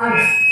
શ્રી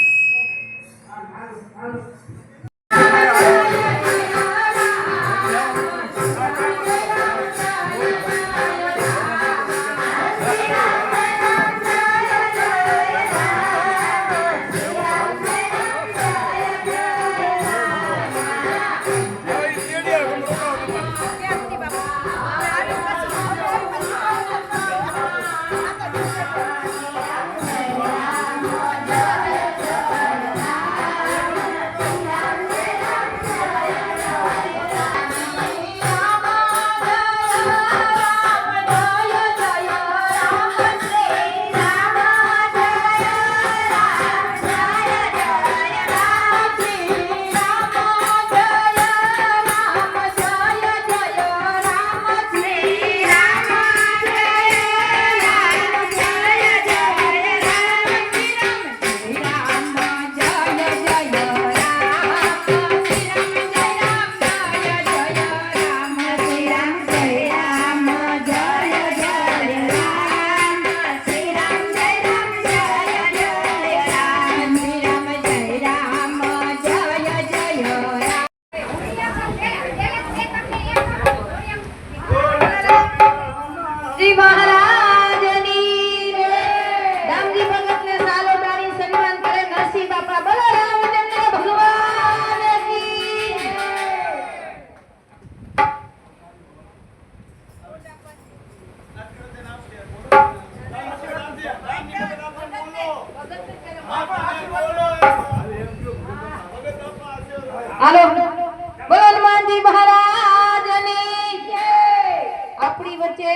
હાલો. બોલો હનુમાનજી મહારાજની. આપણી વચ્ચે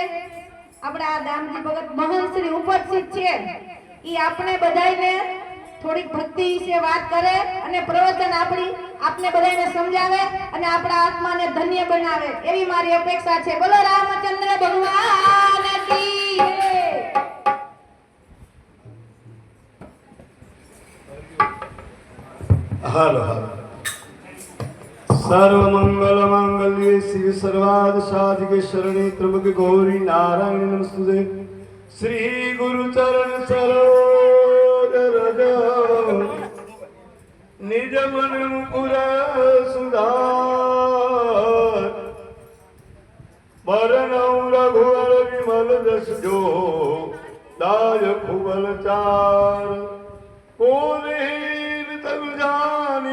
આપણા દામજી ભગત મહંત શ્રી ઉપસ્થિત છે. ઈ આપણે બધાયને થોડીક ભક્તિ વિશે વાત કરે અને પ્રવચન આપણી આપને બધાયને સમજાવે અને આપણા આત્માને ધન્ય બનાવે. એવી મારી અપેક્ષા છે. બોલો રામચંદ્ર ભગવાન. સર્વમંગલ માંગલ્યે શિવ સર્વાદ સાધિકે શરણે ત્રંબકે ગૌરી નારાયણ નમસ્તુતે શ્રી ગુરુ ચરણ સરોજ રજ નિજ મન મુકુર સુધાર વરનૌ રઘુવર વિમલ જસ જો દાય ખુબલ ચાર કોલીન તરુ જાન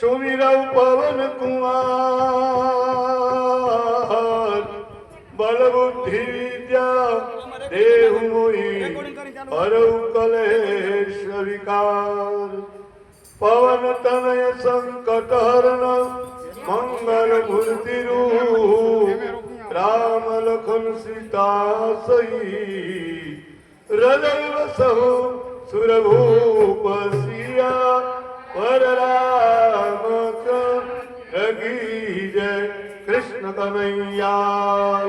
ગए સુમિરવ પવન કુમાર બલ બુદ્ધિ વિદ્યા દેહુ મોહી. હરૌ કલેશ વિકાર. પવન તનય સંકટ હરણ. મંગલ મૂર્તિ રામ લખન સીતા સહી હૃદય વસહુ સુરભૂપ સિયા પર રામ કગી જય. કૃષ્ણ કનૈયા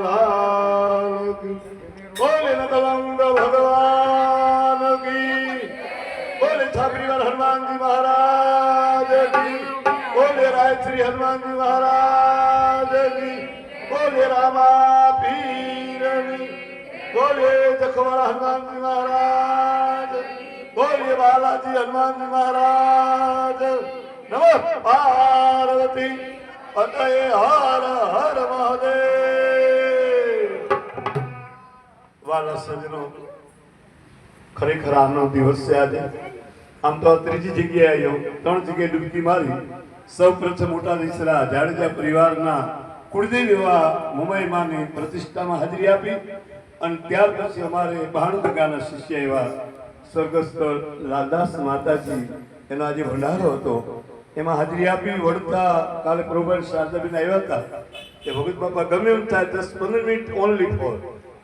બોલે નતલંગ ભગવાન કી બોલે છાપરીવાલ હનુમાનજી મહારાજ કી બોલે રાયશ્રી હનુમાનજી મહારાજ કી બોલે રામા પીરની બોલે જખવાળા હનુમાનજી મહારાજ બોલે બાલાજી હનુમાનજી મહારાજ. નમ પાર્વતી. અતય હર હર મહાદેવ. વાલા સજનો ખરેખર આનો દિવસ છે આજે. આમ તો ત્રીજી જગ્યાએ આવ્યો. ત્રણ જગ્યાએ ડૂબકી મારી. સૌ પ્રથમ મોટા દીસરા જાડેજા પરિવારના કુળદેવ એવા મુંબઈમાંની પ્રતિષ્ઠામાં હાજરી આપી. અને ત્યાર પછી અમારે ભાણુદગાના શિષ્ય એવા સ્વર્ગસ્થ લાલદાસ માતાજી, એનો આજે ભંડારો હતો. એમાં હાજરી આપી વડતા કાલે પ્રભુ શારદાબેન આવ્યા હતા. કે ભગત બાપા, ગમે એમ થાય, દસ પંદર મિનિટ ઓનલી ફોર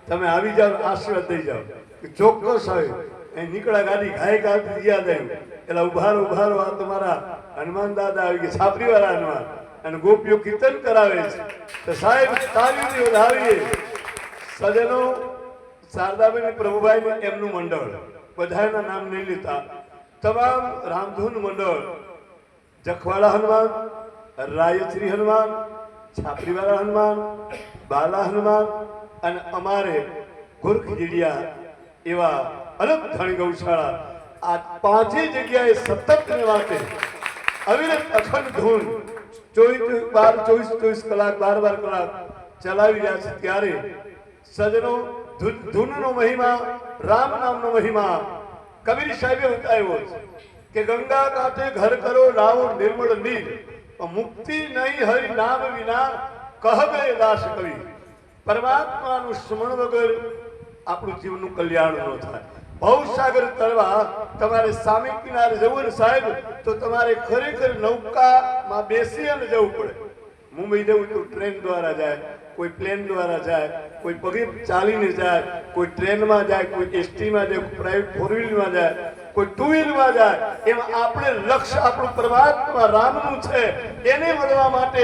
તમે આવી જાઓ આશીર્વાદ થઈ જાઓ. કે ચોક્કસ હોય અહીં નીકળ્યા ગાડી ઘાય ગાડી યાદ આવ્યું એટલે ઉભારો ઉભારો, આ તમારા હનુમાન દાદા આવી ગયા છાપરી વાળા હનુમાન. અને ગોપીઓ કીર્તન કરાવે છે. તો સાહેબ તાલીમથી વધાવીએ. સજનો શારદાબેન પ્રભુભાઈ એમનું મંડળ. બધાના નામ નહીં લેતા તમામ રામધૂન મંડળ જખવાડા હનુમાન, રાયશ્રી હનુમાન, છાપરીવાળા હનુમાન, બાલા હનુમાન અને અમારે ગુરખજીડિયા એવા અલગ ધણ ગૌશાળા આ પાંચે જગ્યાએ સતત વાતે અવિરત અખંડ ધૂન ચોવીસ બાર ચોવીસ ચોવીસ કલાક, બાર બાર કલાક ચલાવી રહ્યા છે. ત્યારે સજનો ધૂનનો મહિમા, રામ નામનો મહિમા. કબીર સાહેબે ઉતાર્યો છે કે ગંગા કાંઠે ઘર કરો લાવો નિર્મળ નીર. મુક્તિ નહીં હરિ નામ વિના કહબે દાસ કવિ. પરમાત્માનું સ્મરણ વગર આપણું જીવનનું કલ્યાણ ન થાય. ભવસાગર તરવા તમારે સામે કિનારે જવું ને સાહેબ, તો તમારે ખરેખર નૌકામાં બેસી અને જવું પડે. મુંબઈ જવું તો ટ્રેન દ્વારા જાય. કોઈ પ્લેન દ્વારા જાય, કોઈ પગે ચાલીને જાય, કોઈ ટ્રેનમાં જાય, કોઈ એસટીમાં જાય, કોઈ પ્રાઇવેટ ફોર વ્હીલમાં જાય, કોઈ ટુ વ્હીલમાં જાય, એમાં આપણે લક્ષ્ય, આપણું પરમાત્મા રામનું છે, એને મળવા માટે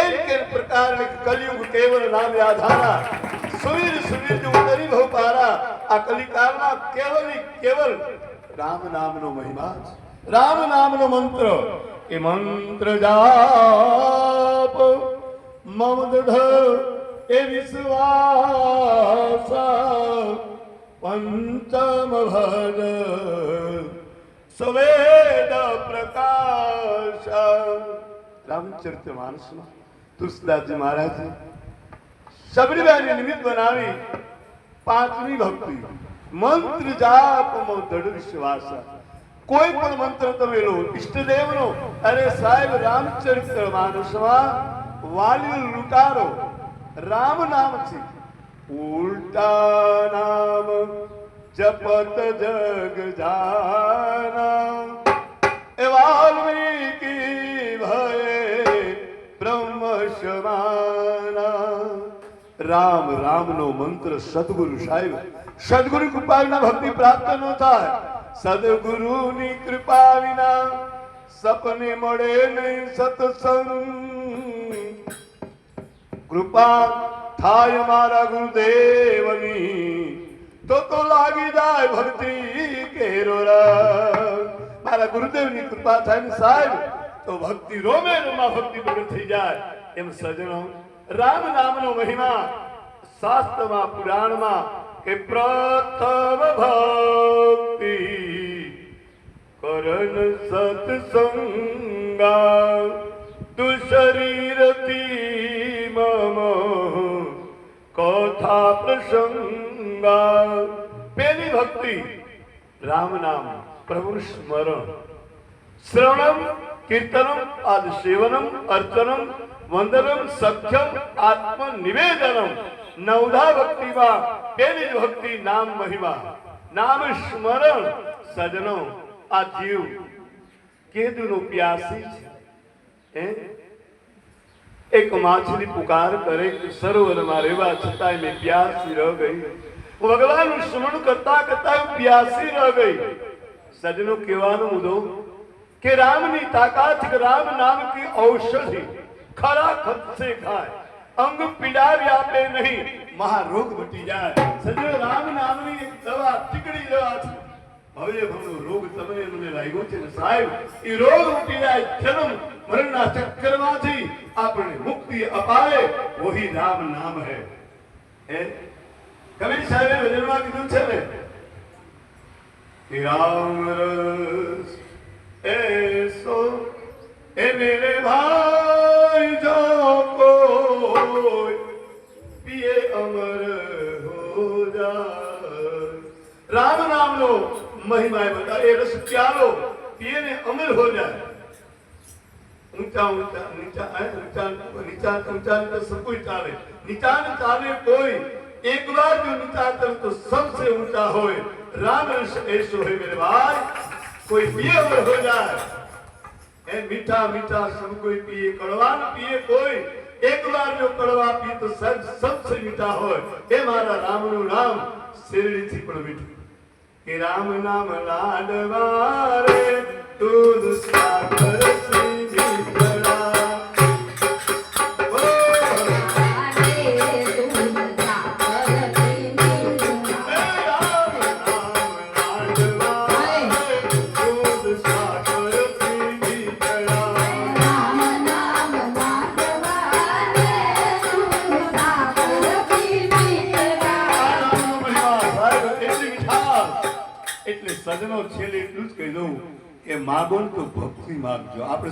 એક કે પ્રકારની કલયુગ કેવળ નામ આધારા. સુવીર સુવીર જો ઉતરી ભવ પારા. આ કલિકાળમાં કેવલ કેવળ કેવલ રામ નામનો મહિમા. રામ નામનો મંત્ર. એ મંત્ર જાપ. મમ દઢ એ વિશ્વાસ પંચમ ભર સવેદ પ્રકાશ રામચરિત માનસમાં તુલસીદાસજી મહારાજ શબરીબાઈ નિમિત્ત બનાવી પાંચમી ભક્તિ મંત્ર જાપમાં દઢ વિશ્વાસ કોઈ પણ મંત્ર તમે લો ઈષ્ટદેવનો અરે સાહેબ રામચરિત્ર માનસમાં વાલી લૂંટારો રામ નામ છે ઉલટા નામ જપત જગ જાના એ વાલ્મીકી ભયે બ્રહ્મ સમાના રામ રામનો મંત્ર સદગુરુ સાહેબ સદગુરુ કૃપા વિના ભક્તિ પ્રાપ્ત ન થાય સદગુરુની કૃપા વિના સપને મળે નહીં સતસંગ. કૃપા થાય મારા ગુરુદેવની. તો તો લાગી જાય ભક્તિ કેરો મારા ગુરુદેવની કૃપા થાય ને સાહેબ, તો ભક્તિ રોમે રોમા ભક્તિ પ્રગટ થઈ જાય. એમ સજનો રામ નામનો મહિમા, શાસ્ત્રમાં, પુરાણમાં કે પ્રથમ ભક્તિ. કરન સત્સંગા તુ શરીરથી મમ કથા પ્રસંગા પેલી ભક્તિ રામ નામ પ્રભુ સ્મરણ શ્રવણમ કીર્તનમ આદ સેવનમ અર્ચનમ વંદનમ સખ્યમ આત્મનિવેદનમ નવધા ભક્તિમાં પેલી ભક્તિ નામ મહિમા નામ સ્મરણ સજનો આ જીવ કેદનો પ્યાસી છે. એક માછલી પુકાર કરે, સરોવરમાં રહેવા છતાંય મેં પ્યાસી રહ ગઈ. ભગવાનનું સ્મરણ કરતા કરતા પ્યાસી રહ ગઈ. સજનો કહેવાનો મુદ્દો, કે રામની તાકાત, રામ નામ કી ઔષધિ ખરા ખત ખાય. અંગ પીડાવી આપે નહીં. મહારોગ મટી જાય. સજનો રામ નામની દવા ટીકડી દવા છે ભવ્ય ભવનો રોગ તમને મને લાગ્યો છે ને સાહેબ, એ રોગ ઉઠી જાય, જન્મ મરણના ચક્કરમાંથી આપણને મુક્તિ અપાવે, વહી રામ નામ હે. એ કબીર સાહેબે ભજનમાં કીધું છે ને કે રામ રસ એસો એ મેરે ભાઈ જો કોઈ, પીએ અમર હો જાય રામ नाम लो महिमा बता ये रस प्यालो पिए ने अमर हो जाए ऊंचा ऊंचा नीचा है ऊंचा नीचा ऊंचा नीचा सब कोई चाले नीचा न चाले कोई एक बार जो नीचा चल तो सबसे ऊंचा होए राम रस ऐसो है मेरे भाई कोई पिए अमर हो जाए ए मीठा मीठा सब कोई पिए कड़वा न पिए कोई एक बार जो कड़वा पिए तो सब सबसे मीठा हो એ મારા રામનું નામ શેરડીથી પણ મીઠું કે રામ નામ લાડવા રે દૂધ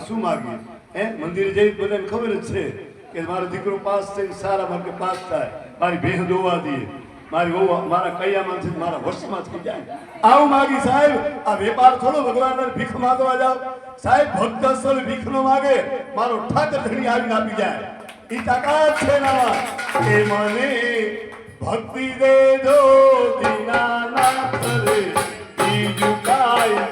શું માગીએ? એ મંદિરે જઈ બધાને ખબર જ છે કે મારો દીકરો પાસ થઈને સારા માર્કે પાસ થાય. મારી બહેન દોવા દઈએ મારી વહુ મારા કૈયામાં છે મારા વર્ષમાં થઈ જાય. આવું માગી સાહેબ, આ વેપાર થોડો ભગવાન ભીખ માગવા જાવ સાહેબ, ભક્ત સ્થળ ભીખ નો માગે. મારો ઠાકર ધણી આવીને આપી જાય. ઈ તાકાત છે નામાં એ મને ભક્તિ દે દો, દીનાનાથ રે. બીજું કાંઈ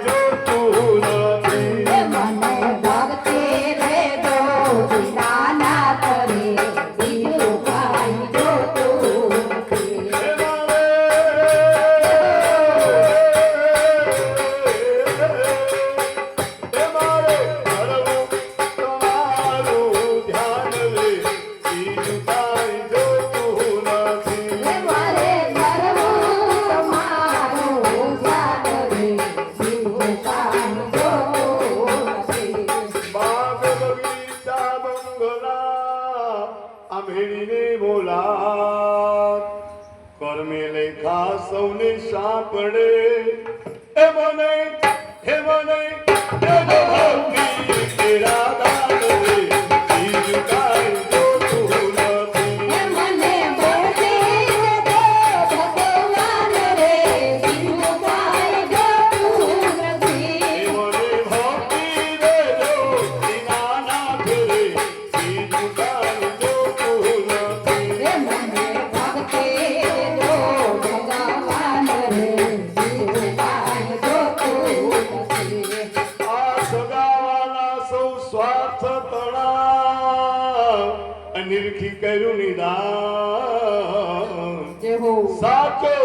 સાચો.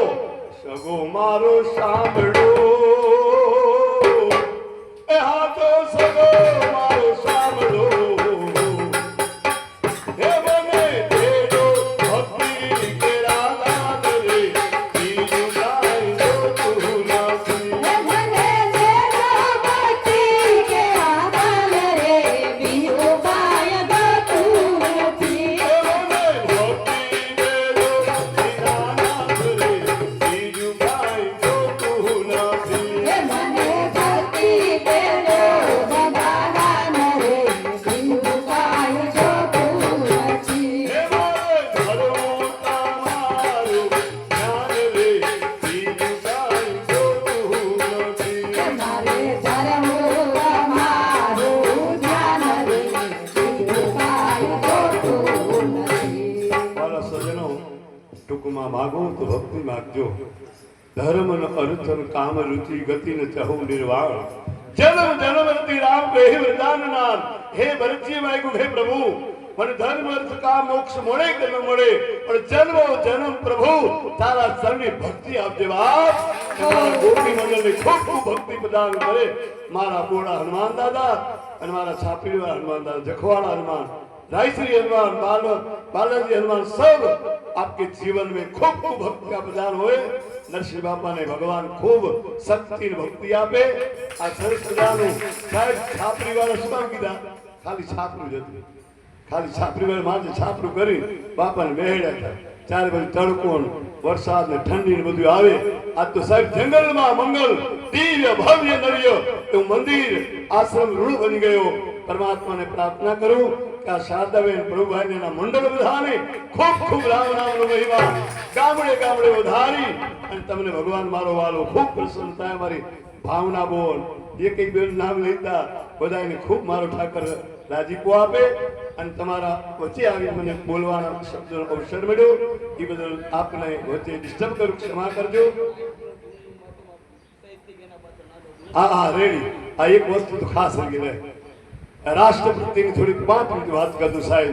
સગો મારો સાંભળો. એ તો સગો ભક્તિ ધર્મ અર્થ કામ રુચિ ગતિ ને ચહુ નિર્વાણ. જન્મ જન્મતી રામ હે વરદાન નામ હે ભરતજી માગ્યું હે પ્રભુ. મને ધર્મ અર્થ કામ મોક્ષ મળે કે ન મળે? પણ જન્મ જન્મ પ્રભુ. તારા સરની ભક્તિ આપજે બાપ. તમારા ગોપી મંડળને ખૂબ ખૂબ ભક્તિ પ્રદાન કરે. મારા બોળા હનુમાન દાદા અને મારા છાપરીવાળા હનુમાન દાદા જખવાડા હનુમાન. रायश्री हनुमान बाल बालाजी हनुमान सब आपके जीवन में खूब खूब भक्ति का प्रदान होए नरसिंह बापा ने भगवान खूब शक्ति ने भक्ति आपे આ સરસ મજાનું સાહેબ છાપરી વાળા શું કામ કીધા ખાલી છાપરું જ હતું ખાલી છાપરી વાળા માથે છાપરું કરી બાપાને બેહડ્યા હતા ચારે બાજુ તડકો ને વરસાદ ને ઠંડી ને બધું આવે આજ તો સાહેબ જંગલમાં મંગલ દિવ્ય ભવ્ય નવ્ય એવું મંદિર આશ્રમ ઋણ બની ગયો પરમાત્માને પ્રાર્થના કરું કે શારદાબેન પ્રભુભાઈ એના મંડળ બધાને ખૂબ ખૂબ રામ નામનો મહિમા ગામડે ગામડે વધારી અને તમને ભગવાન મારો વાલો ખૂબ પ્રસન્નતા મારી ભાવના બોલ. એક એક બેન નામ લેતા બધાને ખૂબ મારો ઠાકર રાજીપો આપે અને તમારા વચ્ચે આવી મને બોલવાના શબ્દનો અવસર મળ્યો. એ બદલ આપને વચ્ચે ડિસ્ટર્બ કરું, ક્ષમા કરજો. હા હા રેડી આ એક વસ્તુ તો ખાસ રહી રહે રાષ્ટ્રપતિની થોડીક પાંચ વાત કરું સાહેબ.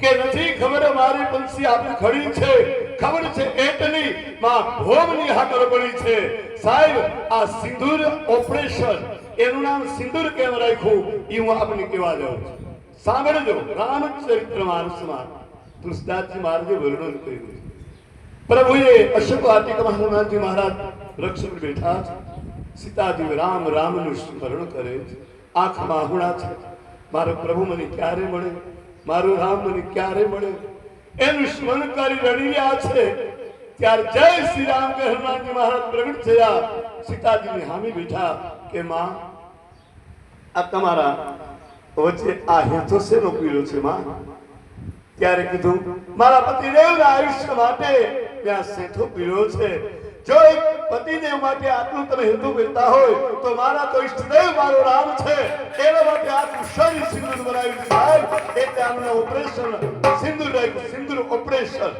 કે નથી ખબર મારી પંછી આપણી ખડી છે? ખબર છે એટલી માં ભોગની હાકર પડી છે. સાહેબ, આ સિંદૂર ઓપરેશન, એનું નામ સિંદૂર કેમ રાખ્યું? એ હું આપને કહેવા જાઉં છું. સાંભળજો, રામચરિત્ર માનસમાં તુલસીદાસજી મહારાજે વર્ણન કર્યું પ્રભુએ અશોક વાટિકામાં હનુમાનજી મહારાજ રક્ષક બેઠા છે. સીતાજી રામ રામનું સ્મરણ કરે છે. આંખમાં હુણા છે. મારો પ્રભુ મને ક્યારે મળે? મારું રામ મને ક્યારે મળે? એનું સ્મરણ કરી રડી રહ્યા છે. ત્યારે જય શ્રી રામ કે હનુમાનજી મહારાજ પ્રગટ થયા. સીતાજીની હામી બેઠા કે, માં, આ તમારા વચ્ચે આ હેતો શેનો પીળો છે, માં? ત્યારે કીધું, મારા પતિદેવના આયુષ્ય માટે ત્યાં સેઠો પીળો છે. જો એક પતિદેવ માટે આટલું તમે હેતુ કરતા હોય, તો મારા તો ઈષ્ટદેવ, મારો રામ છે. એના માટે આટલું શરીર સિંદુર બનાવ્યું સાહેબ. એટલે આમને ઓપરેશન સિંદુર સિંદુર ઓપરેશન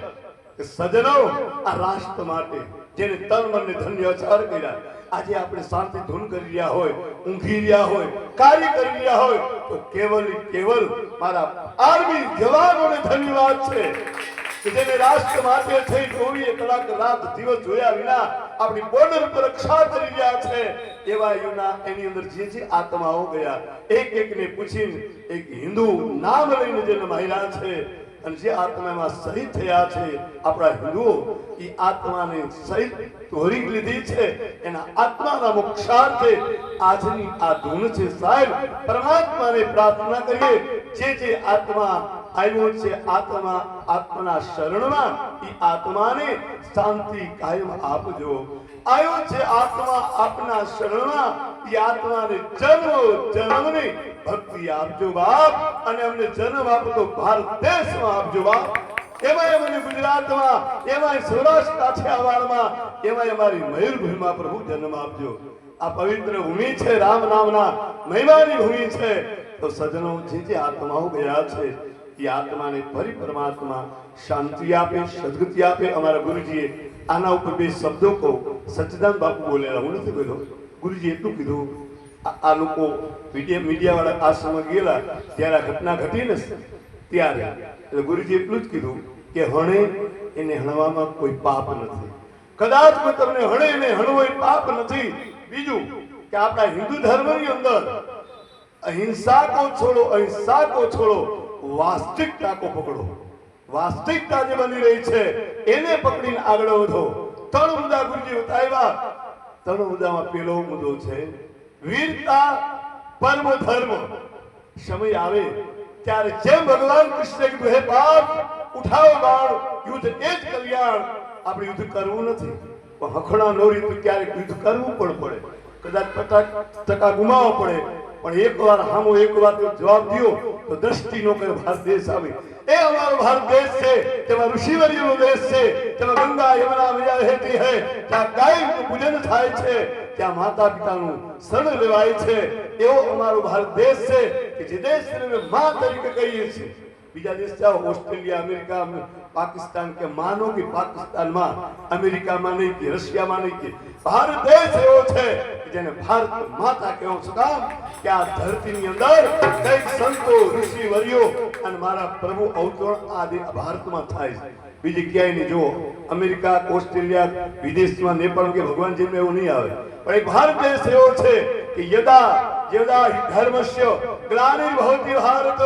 સજનો આ રાષ્ટ્ર માટે, જેને તન મનને ધન્ય અચાર કર્યા, આજે આપણે શાંતિ ધૂન કરી રહ્યા હોય, ઊંઘી રહ્યા હોય, કાર્ય કરી રહ્યા હોય, તો કેવલ કેવલ મારા આર્મી જવાનોને ધન્યવાદ છે. કે જેને રાષ્ટ્ર માટે થઈ ચોવીએ કલાક રાત દિવસ જોયા વિના આપણી બોર્ડર પર રક્ષા કરી રહ્યા છે. એવા યુના એની અંદર જે જે આત્માઓ ગયા, એક એક ને પૂછીને એક હિન્દુ નામ લઈને જે નમાયેલા છે અને જે આત્મામાં શહીદ થયા છે, આપણા હિન્દુઓ એ આત્માને શહીદ ધોરી લીધી છે. એના આત્માના મોક્ષાર્થે આજની આ ધૂન છે સાહેબ, પરમાત્માને પ્રાર્થના કરીએ, જે જે આત્મા આવ્યો છે આત્મા, આત્માના શરણમાં એ આત્માને શાંતિ કાયમ આપજો. આવ્યો છે આત્મા આપના શરણમાં એ આત્માને જન્મ, જન્મની ભક્તિ આપજો બાપ. અને અમને જન્મ આપતો ભારત દેશમાં આપજો બાપ. ગુજરાતમાં એમાં સૌરાષ્ટ્ર કાઠિયાવાડમાં, એમાંય અમારી મયુરભૂમિમાં પ્રભુ જન્મ આપજો. આ પવિત્ર ભૂમિ છે રામ નામના મહિમાની ભૂમિ છે. તો સજનો જે જે આત્માઓ ગયા છે એ આત્માને ફરી પરમાત્મા શાંતિ આપે, સદગતિ આપે. અમારા ગુરુજીએ આના ઉપર બે શબ્દો કહું. સચ્ચિદાન બાપુ બોલેલા. હું નથી બોલ્યો. ગુરુજી એટલું કીધું, આ- લોકો મીડિયા મીડિયાવાળા આશ્રમમાં ગયેલા. ત્યારે આ ઘટના ઘટી ને ત્યારે. એટલે ગુરુજી એટલું જ કીધું કે હણે એને હણવામાં કોઈ પાપ નથી. કદાચ કોઈ તમને હણે એને હણવો એ પાપ નથી. બીજું કે આપણા હિન્દુ ધર્મની અંદર અહિંસા કો છોડો, અહિંસા કો છોડો. વાસ્તવિકતા કો પકડો. વાસ્તવિકતા જે બની રહી છે, એને પકડીને આગળ વધો. ત્રણ મુદ્દા ગુરુજી બતાવ્યા ત્રણ મુદ્દામાં પેલો મુદ્દો છે, વીરતા પરમ ધર્મ. સમય આવે ત્યારે જેમ ભગવાન કૃષ્ણ કીધું, હે બાપ, ઉઠાવો બાણ યુદ્ધ એ જ કલ્યાણ. આપણે યુદ્ધ કરવું નથી. પણ હખણા નો રીત ક્યારેક યુદ્ધ કરવું પણ પડે. કદાચ પચાસ ટકા ગુમાવવો પડે. પણ એકવાર હામો એકવાર જવાબ દો તો દ્રષ્ટિ નો કરે ભારત દેશ આવે. એ અમારો ભારત દેશ છે, તેમાં ઋષિવર્યનો દેશ છે, તેમાં ગંગા યમુના મજા વહેતી હે ત્યાં ગાયનું પૂજન થાય છે, ત્યાં માતા પિતાનું શરણ લેવાય છે. એવો અમારો ભારત દેશ છે કે જે દેશને અમે માં તરીકે કહીએ છીએ. બીજા દેશ જાઓ, ઓસ્ટ્રેલિયા, અમેરિકા પાકિસ્તાન કે માનો કે પાકિસ્તાનમાં અમેરિકામાં નહીં કે રશિયામાં નહીં કે ભારત દેશ એવો છે કે જેને ભારત માતા કહેવો શું કામ કે આ ધરતીની અંદર કંઈક સંતો ઋષિ વર્યો અને મારા પ્રભુ અવતરણ આ દે- ભારતમાં થાય છે બીજી ક્યાંય નહીં જુઓ અમેરિકા ઓસ્ટ્રેલિયા વિદેશમાં નેપાળ કે ભગવાન જેમ એવું નહીં આવે પણ એક ભારત દેશ એવો છે કે યદા યદા હિ ધર્મસ્ય ગ્લાનિર્ભવતિ ભારત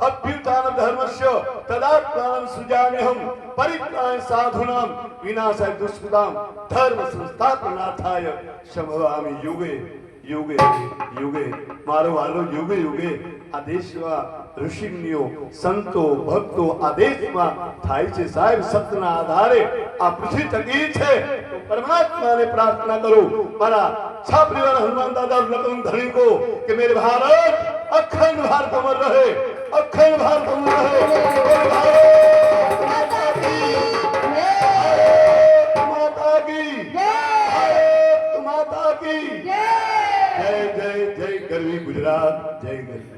અભ્યુત્થાન ધર્મસ્ય તદા પ્રાણ સુજામ્યહમ પરિત્રાણ સાધુનામ વિનાશાય દુષ્કૃતામ ધર્મ સંસ્થાપનાથાય સંભવામી યુગે યુગે યુગે મારો વાલો યુગે યુગે આદેશવા દેશમાં સંતો ભક્તો આદેશમાં થાય છે સાહેબ સત્યના આધારે આ પૃથ્વી તકી છે તો પરમાત્માને પ્રાર્થના કરો મારા છા પરિવાર હનુમાન દાદા લગન ધણી કો કે મેરે ભારત અખંડ ભારત અમર રહે અખંડ ભારત માતા કી. માતા કી. જય જય જય ગરવી ગુજરાત જય ગરવી